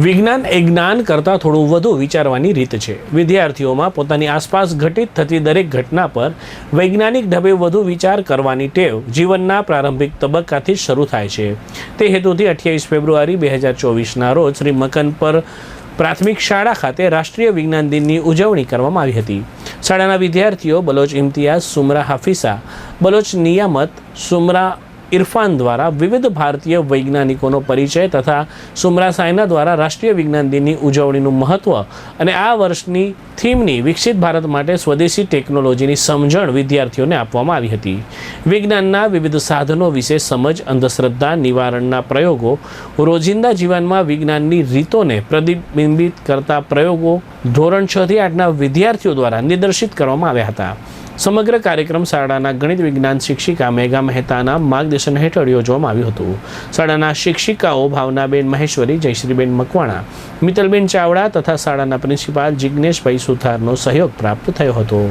વિજ્ઞાન એ જ્ઞાન કરતાં થોડું વધુ વિચારવાની રીત છે. વિદ્યાર્થીઓમાં પોતાની આસપાસ ઘટિત થતી દરેક ઘટના પર વૈજ્ઞાનિક ઢબે વધુ વિચાર કરવાની ટેવ જીવનના પ્રારંભિક તબક્કાથી જ શરૂ થાય છે. તે હેતુથી અઠ્યાવીસ ફેબ્રુઆરી બે હજાર ચોવીસના રોજ શ્રી મકન પર પ્રાથમિક શાળા ખાતે રાષ્ટ્રીય વિજ્ઞાન દિનની ઉજવણી કરવામાં આવી હતી. શાળાના વિદ્યાર્થીઓ બલોચ ઇમ્તિયાઝ, સુમરા હાફિસા, બલોચ નિયામત, સુમરા ઇરફાન દ્વારા વિવિધ ભારતીય વૈજ્ઞાનિકોનો પરિચય તથા સુમરા સાયના દ્વારા રાષ્ટ્રીય વિજ્ઞાન દિનની ઉજવણીનું મહત્ત્વ અને આ વર્ષની થીમની વિકસિત ભારત માટે સ્વદેશી ટેકનોલોજીની સમજણ વિદ્યાર્થીઓને આપવામાં આવી હતી. વિજ્ઞાનના વિવિધ સાધનો વિશે સમજ, અંધશ્રદ્ધા, નિવારણના પ્રયોગો, રોજિંદા જીવનમાં વિજ્ઞાનની રીતોને પ્રતિબિંબિત કરતા પ્રયોગો ધોરણ છ થી આઠના વિદ્યાર્થીઓ દ્વારા નિદર્શિત કરવામાં આવ્યા હતા. સમગ્ર કાર્યક્રમ શાળાના ગણિત વિજ્ઞાન શિક્ષિકા મેઘા મહેતાના માર્ગદર્શન હેઠળ યોજવામાં આવ્યું હતું. શાળાના શિક્ષિકાઓ ભાવનાબેન મહેશ્વરી, જયશ્રીબેન મકવાણા મિત્તલબેન ચાવડા તથા શાળાના પ્રિન્સિપાલ જિજ્ઞેશભાઈ સુથારનો સહયોગ પ્રાપ્ત થયો હતો.